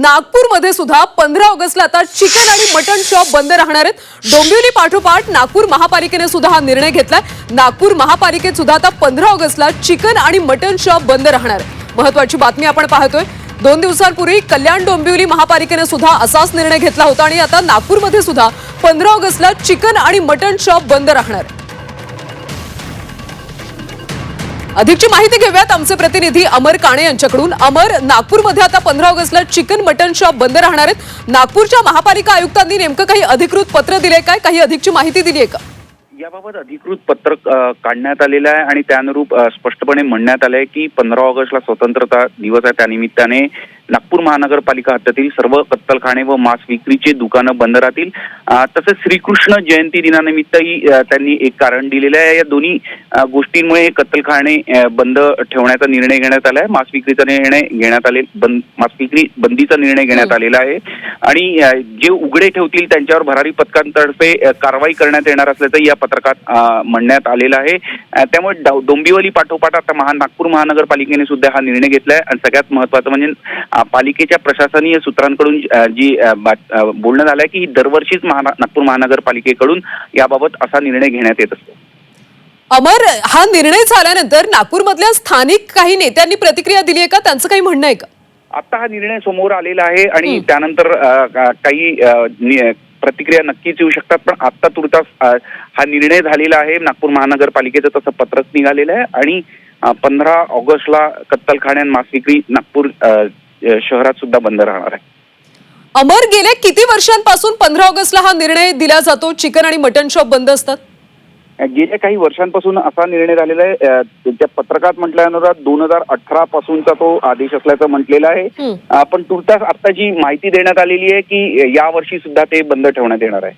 नागपूरमध्ये सुद्धा पंधरा ऑगस्टला आता चिकन आणि मटन शॉप बंद राहणार आहेत. डोंबिवली पाठोपाठ नागपूर महापालिकेने सुद्धा हा निर्णय घेतलाय. नागपूर महापालिकेत सुद्धा आता पंधरा ऑगस्टला चिकन आणि मटन शॉप बंद राहणार महत्वाची बातमी आपण पाहतोय. दोन दिवसांपूर्वी कल्याण डोंबिवली महापालिकेने सुद्धा असाच निर्णय घेतला होता आणि आता नागपूरमध्ये सुद्धा पंधरा ऑगस्टला चिकन आणि मटन शॉप बंद राहणार अधिकची माहिती घेऊयात. आमचे प्रतिनिधी अमर काणे यांच्याकडून. अमर नागपूरमध्ये आता पंधरा ऑगस्टला चिकन मटन शॉप बंद राहणार आहेत. नागपूरच्या महापालिका आयुक्तांनी नेमकं काही अधिकृत पत्र दिले काय? काही अधिकची माहिती दिली आहे का? याबाबत अधिकृत पत्रक काढण्यात आलेलं आहे आणि त्यानुरूप स्पष्टपणे म्हणण्यात आलं आहे की पंधरा ऑगस्टला स्वतंत्रता दिवस आहे. त्यानिमित्ताने नागपूर महानगरपालिका हद्दीतील सर्व कत्तलखाने व मांस विक्रीचे दुकानं बंद राहतील. तसेच श्रीकृष्ण जयंती दिनानिमित्तही त्यांनी एक कारण दिलेलं आहे. या दोन्ही गोष्टींमुळे हे कत्तलखाने बंद ठेवण्याचा निर्णय घेण्यात आला आहे मांस विक्रीचा निर्णय घेण्यात आले बंद मांस विक्री बंदीचा निर्णय घेण्यात आलेला आहे. आणि जे उघडे ठेवतील त्यांच्यावर भरारी पथकांतर्फे कारवाई करण्यात येणार असल्याचं या पत्रकात म्हणण्यात आलेलं आहे. त्यामुळे डोंबिवली पाठोपाठ आता महा नागपूर महानगरपालिकेने सुद्धा हा निर्णय घेतलाय. आणि सगळ्यात महत्वाचं म्हणजे पालिकेच्या प्रशासनीय सूत्रांकडून जी बोलणं झालंय की दरवर्षीच महा नागपूर महानगरपालिकेकडून याबाबत असा निर्णय घेण्यात येत असतो. अमर हा निर्णय झाल्यानंतर नागपूरमधल्या स्थानिक काही नेत्यांनी प्रतिक्रिया दिली आहे का? त्यांचं काही म्हणणं आहे का? आता हा निर्णय समोर आलेला आहे आणि. त्यानंतर काही प्रतिक्रिया नक्कीच येऊ शकतात पण आता तुर्तास हा निर्णय झालेला आहे. नागपूर महानगरपालिकेचं तसं पत्रक निघालेलं आहे आणि पंधरा ऑगस्टला कत्तलखान्यात मांस विक्री नागपूर शहरात सुद्धा बंद राहणार आहे. अमर गेल्या किती वर्षांपासून पंधरा ऑगस्टला हा निर्णय दिला जातो? चिकन आणि मटन शॉप बंद असतात? गेल्या काही वर्षांपासून असा निर्णय झालेला आहे. त्या पत्रकात म्हटल्यानुसार दोन हजार अठरा पासूनचा तो आदेश असल्याचं म्हटलेलं आहे. पण तुर्तास आता जी माहिती देण्यात आलेली आहे की या वर्षी सुद्धा ते बंद ठेवण्यात येणार आहे.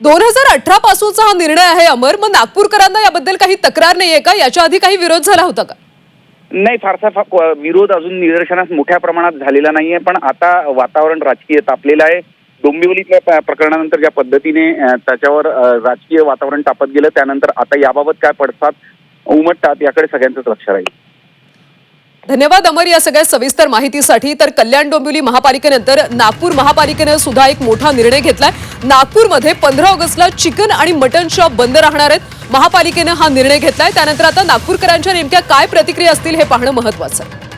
दोन हजार अठरा पासूनचा हा निर्णय आहे अमर. मग नागपूरकरांना याबद्दल काही तक्रार नाहीये का? याच्या आधी काही विरोध झाला होता का? नाही फारसा विरोध अजून निदर्शनास मोठ्या प्रमाणात झालेला नाहीये पण आता वातावरण राजकीय तापलेलं आहे. डोंबिवलीतल्या प्रकरणानंतर ज्या पद्धतीने त्याच्यावर राजकीय वातावरण तापत गेलं त्यानंतर आता याबाबत काय पडसाद उमटतात याकडे सगळ्यांचंच लक्ष राहील. धन्यवाद अमर या सगळ्या सविस्तर माहितीसाठी. तर कल्याण डोंबिवली महापालिकेनंतर नागपूर महापालिकेनं सुद्धा एक मोठा निर्णय घेतलाय. नागपूरमध्ये पंधरा ऑगस्टला चिकन आणि मटन शॉप बंद राहणार आहेत. महापालिकेनं हा निर्णय घेतलाय. त्यानंतर आता नागपूरकरांच्या नेमक्या काय प्रतिक्रिया असतील हे पाहणं महत्वाचं आहे.